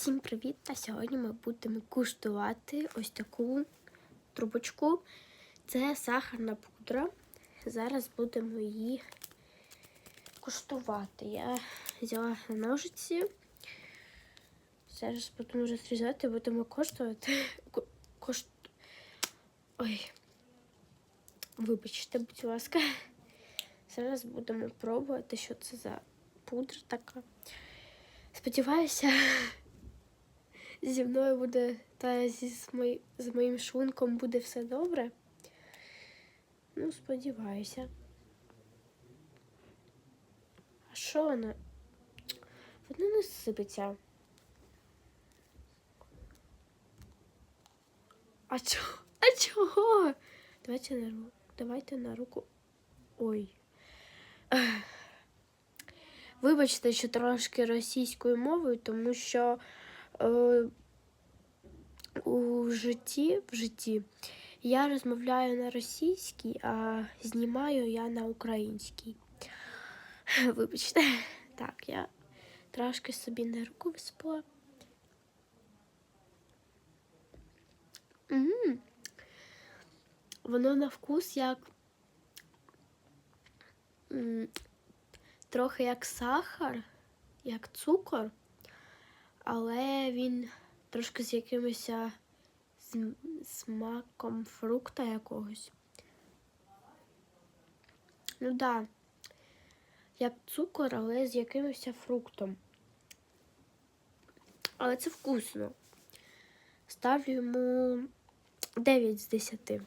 Всім привіт! Та сьогодні ми будемо куштувати ось таку трубочку. Це сахарна пудра. Зараз будемо її куштувати. Я взяла ножиці. Зараз будемо розрізати, будемо коштувати. Кошт... Ой. Вибачте, будь ласка. Зараз будемо пробувати, що це за пудра така. Сподіваюся, зі мною буде та зі з, мої- з моїм шлунком буде все добре. Ну, сподіваюся. А що вона? Вона не сипеться. А чого? А чого? Давайте на руку. Давайте на руку. Ой. Вибачте, що трошки російською мовою, тому що е, у житті, в житті я розмовляю на російській, а знімаю я на українській. Вибачте, так, я трошки собі на руку виспала. Воно на вкус як. трохи як сахар, як цукор, але він трошки з якимось смаком фрукта якогось. Ну да, як цукор, але з якимось фруктом. Але це вкусно. Ставлю йому 9 з 10.